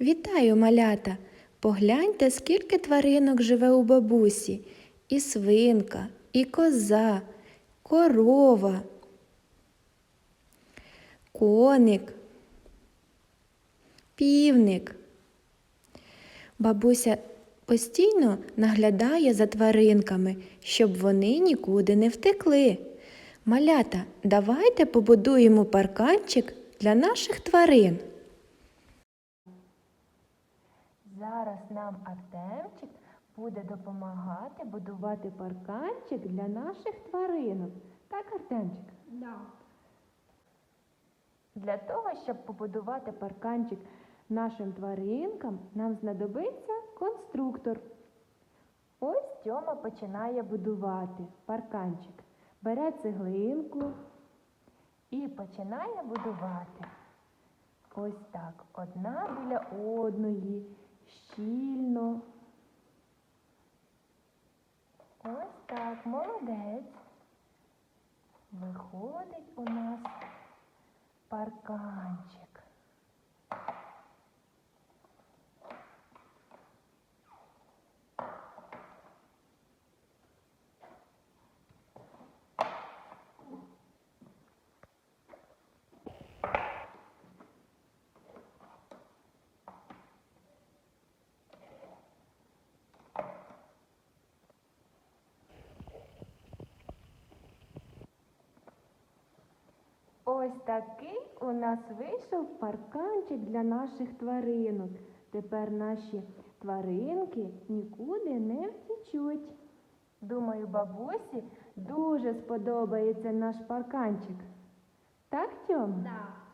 Вітаю, малята! Погляньте, скільки тваринок живе у бабусі. І свинка, і коза, корова, коник, півник. Бабуся постійно наглядає за тваринками, щоб вони нікуди не втекли. Малята, давайте побудуємо парканчик для наших тварин. Зараз нам Артемчик буде допомагати будувати парканчик для наших тваринок. Так, Артемчик? Да. Для того, щоб побудувати парканчик нашим тваринкам, нам знадобиться конструктор. Ось Тьома починає будувати парканчик. Бере цеглинку і починає будувати. Ось так, одна біля одної, щільно. Ось так, молодець. Виходить у нас парканчик. Ось такий у нас вийшов парканчик для наших тваринок. Тепер наші тваринки нікуди не втічуть. Думаю, бабусі дуже сподобається наш парканчик. Так, Тьом? Да.